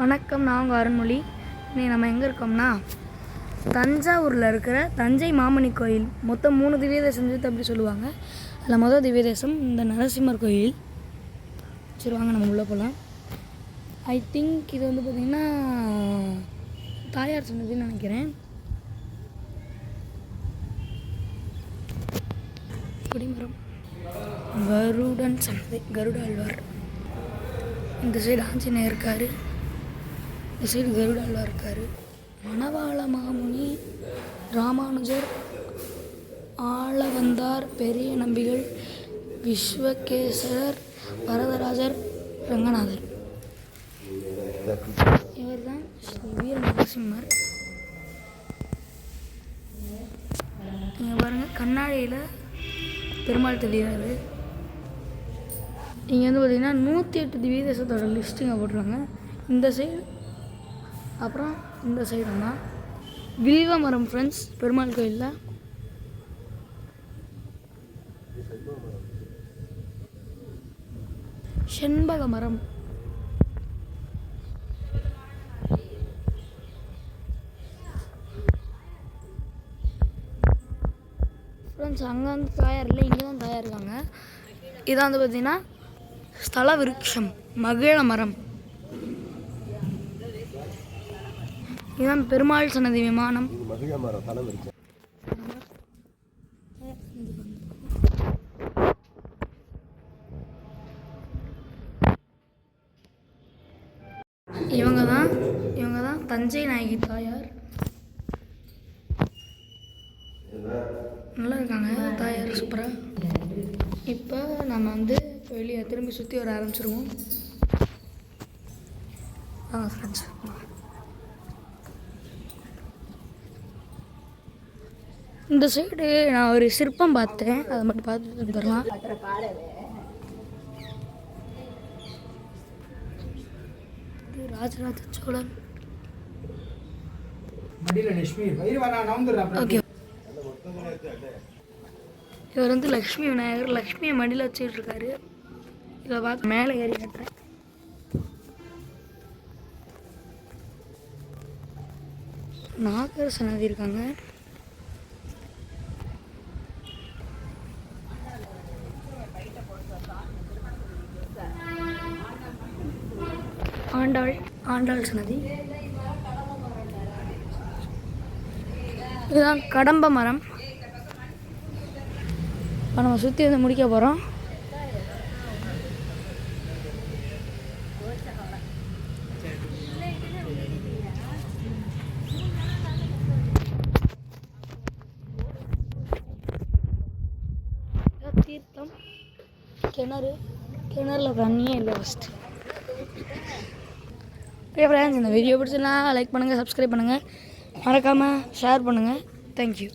வணக்கம் நான் உங்கள் அருண்மொழி. இன்னைக்கு நம்ம எங்கே இருக்கோம்னா தஞ்சாவூரில் இருக்கிற தஞ்சை மாமணி கோயில். மொத்தம் மூணு திவ்ய தேசம் சேர்த்து அப்படி சொல்லுவாங்க. அதில் மொதல் திவ்ய தேசம் இந்த நரசிம்மர் கோயில். சரி வாங்க நம்ம உள்ளே போகலாம் ஐ திங்க் இது வந்து பார்த்திங்கன்னா தாயார் சொன்னதுன்னு நினைக்கிறேன். குடிமரம். கருடன் சன்னதி கருடாழ்வார் இந்த சைடு ஆஞ்சநேயர் இருக்காரு. இந்த சைடு கருடாழ்வா இருக்கார். மணவாள மாமுனி ராமானுஜர் ஆளவந்தார் பெரிய நம்பிகள் விஸ்வகேசரர் வரதராஜர் ரங்கநாதர். இவர் தான் ஸ்ரீ வீர நரசிம்மர். இங்கே பாருங்கள் கண்ணாடியில் பெருமாள் தெரியாது இங்கே வந்து பார்த்தீங்கன்னா நூற்றி எட்டு திவ்ய தேசத்தோட லிஸ்ட்டுங்க இங்கே இந்த சைடு அப்புறம் இந்த சைடு தான் வில்வ மரம் ஃப்ரெண்ட்ஸ் பெருமாள் கோயிலில். செண்பக மரம். ஃப்ரெண்ட்ஸ் அங்கே வந்து தாயார் இல்லை இங்கே தான் தாயார் இருக்காங்க. இதான் வந்து பார்த்தீங்கன்னா ஸ்தல விருட்சம் மகிழ மரம். இதுதான் பெருமாள் சன்னதி விமானம். இவங்க தான் இவங்க தான் தஞ்சை நாயகி தாயார். நல்லா இருக்காங்க தாயார் சூப்பராக இப்போ நம்ம வந்து வெளியே திரும்பி சுற்றி வர ஆரம்பிச்சிருவோம். வாங்க ஃப்ரெண்ட்ஸ் இந்த சைடு நான் ஒரு சிற்பம் பார்த்தேன். அதை மட்டும் பார்த்துட்டு வரலாம் ராஜராஜ சோழன். ஓகே. இவர் வந்து லக்ஷ்மி விநாயகர். லக்ஷ்மியை மடியில் வச்சுட்டு இருக்காரு இதை பார்த்து மேலே ஏறி கட்டுறேன். நாகர் சன்னதி இருக்காங்க. ஆண்டாள் ஆண்டாள் சன்னதி. இதுதான் கடம்ப மரம். இப்போ நம்ம சுற்றி வந்து முடிக்க போகிறோம் தீர்த்தம். கிணறு. கிணறுல தண்ணியே இல்லை ஃபஸ்ட்டு ஓகே ஃப்ரெண்ட்ஸ் இந்த வீடியோ பிடிச்சிருந்தா லைக் பண்ணுங்கள் சப்ஸ்கிரைப் பண்ணுங்கள் மறக்காமல் ஷேர் பண்ணுங்கள் தேங்க்யூ